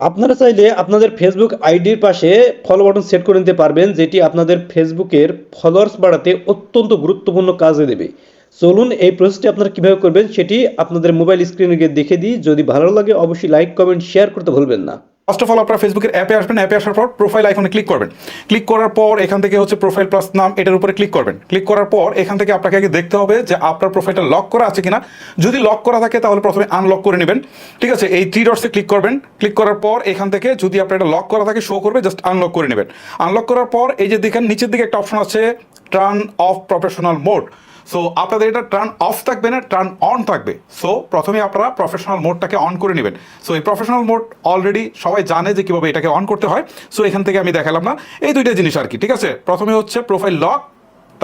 আপনারা চাইলে আপনাদের ফেসবুক আইডির পাশে ফলো বাটন সেট করে নিতে পারবেন, যেটি আপনাদের ফেসবুকের ফলোয়ার্স বাড়াতে অত্যন্ত গুরুত্বপূর্ণ কাজে দেবে। চলুন এই প্রসেসটি আপনারা কীভাবে করবেন, সেটি আপনাদের মোবাইল স্ক্রিনে গিয়ে দেখে দিই। যদি ভালো লাগে, অবশ্যই লাইক কমেন্ট শেয়ার করতে ভুলবেন না। ফার্স্ট অফ অল আপনারা ফেসবুকের অ্যাপে আসবেন। অ্যাপে আসার পর প্রোফাইল আইকনে ক্লিক করবেন। ক্লিক করার পর এখান থেকে হচ্ছে প্রোফাইল প্লাস নাম, এটার উপরে ক্লিক করবেন। ক্লিক করার পর এখান থেকে আপনাকে আগে দেখতে হবে যে আপনার প্রোফাইলটা লক করা আছে কিনা। যদি লক করা থাকে, তাহলে প্রথমে আনলক করে নেবেন। ঠিক আছে? এই থ্রি ডটসে ক্লিক করবেন। ক্লিক করার পর এখান থেকে যদি আপনার এটা লক করা থাকে শো করবে জাস্ট আনলক করে নেবেন। আনলক করার পর এই যে দেখেন, নিচের দিকে একটা অপশন আছে turn off professional mode so আপনাদের এটা টার্ন অফ থাকবে না টার্ন অন থাকবে। সো প্রথমে আপনারা প্রফেশনাল মোডটাকে অন করে নেবেন। সো এই প্রফেশনাল মোড অলরেডি সবাই জানে যে কীভাবে এটাকে অন করতে হয়। সো এখান থেকে আমি দেখালাম না। এই দুইটা জিনিস আর কি, ঠিক আছে? প্রথমে হচ্ছে প্রোফাইল লক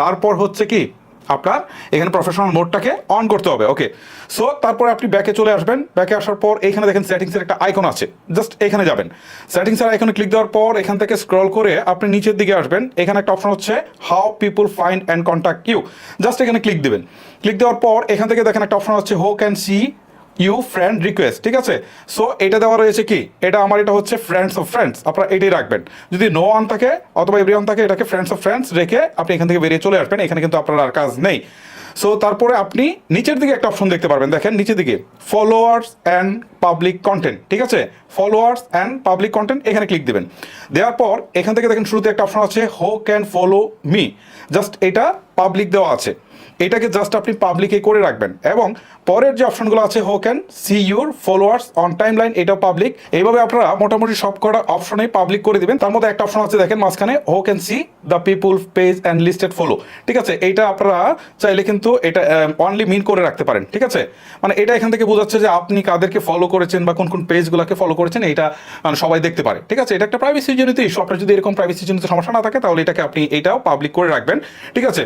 তারপর হচ্ছে কি? আপনার এখানে প্রফেশনাল মোডটাকে অন করতে হবে ওকে সো তারপরে আপনি ব্যাকে চলে আসবেন। ব্যাকে আসার পর এখানে দেখেন সেটিংসের একটা আইকন আছে। জাস্ট এখানে যাবেন। সেটিংসের আইকনে ক্লিক দেওয়ার পর এখান থেকে স্ক্রল করে আপনি নিচের দিকে আসবেন। এখানে একটা অপশন হচ্ছে how people find and contact you just এখানে ক্লিক দেবেন। ক্লিক দেওয়ার পর এখান থেকে দেখেন একটা অপশন হচ্ছে who can see you friend request, ঠিক আছে? সো, এটা দেওয়া রয়েছে কি? এটা আমার, এটা হচ্ছে ফ্রেন্ডস অফ ফ্রেন্ডস, আপনারা এটাই রাখবেন। যদি নো অন থাকে অথবা এভরি অন থাকে, এটাকে ফ্রেন্ডস অফ ফ্রেন্ডস রেখে আপনি এখান থেকে বেরিয়ে চলে আসবেন, এখানে কিন্তু আপনার আর কাজ নেই। সো, তারপরে আপনি নিচের দিকে একটা অপশন দেখতে পারবেন, দেখেন নিচের দিকে ফলোয়ার্স অ্যান্ড পাবলিক কন্টেন্ট ঠিক আছে? ফলোয়ার্স অ্যান্ড পাবলিক কন্টেন্ট এখানে ক্লিক দেবেন। দেওয়ার পর, এখান থেকে দেখেন শুরুতে একটা অপশন আছে who can follow me just এটা পাবলিক দেওয়া আছে। এটাকে জাস্ট আপনি পাবলিকে করে রাখবেন। এবং পরের যে অপশনগুলো আছে who can see your followers on timeline এটাও পাবলিক এইভাবে আপনারা মোটামুটি সব কটা অপশনেই পাবলিক করে দিবেন। তার মধ্যে একটা অপশন আছে, দেখেন মাঝখানে who can see the people page and listed follow ঠিক আছে? এইটা আপনারা চাইলে কিন্তু এটা অনলি মিন করে রাখতে পারেন। ঠিক আছে? মানে এটা এখান থেকে বোঝাচ্ছে যে আপনি কাদেরকে ফলো করেছেন বা কোন কোন পেজগুলোকে ফলো করেছেন এটা মানে সবাই দেখতে পারে। ঠিক আছে? এটা একটা প্রাইভেসি জনিত ইস্যু আপনার যদি এরকম প্রাইভেসি জনিত সমস্যা না থাকে, তাহলে এটাকে আপনি এটাও পাবলিক করে রাখবেন। ঠিক আছে?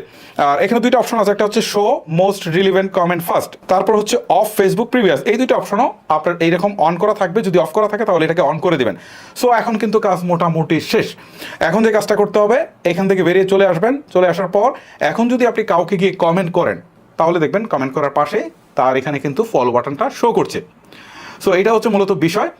আর এখানে দুইটা অপশন আছে। একটা হচ্ছে show most relevant comment first তারপর হচ্ছে অফ ফেসবুক প্রিভিয়াস এই দুইটা অপশনও আপনার এইরকম অন করা থাকবে, যদি অফ করা থাকে তাহলে এটাকে অন করে দেবেন। সো এখন কিন্তু কাজ মোটামুটি শেষ। এখন যে কাজটা করতে হবে, এখান থেকে বেরিয়ে চলে আসবেন। চলে আসার পর, এখন যদি আপনি কাউকে গিয়ে কমেন্ট করেন, তাহলে দেখবেন কমেন্ট করার পাশে তার এখানে কিন্তু ফলো বাটনটা শো করছে। সো এটা হচ্ছে মূলত বিষয়।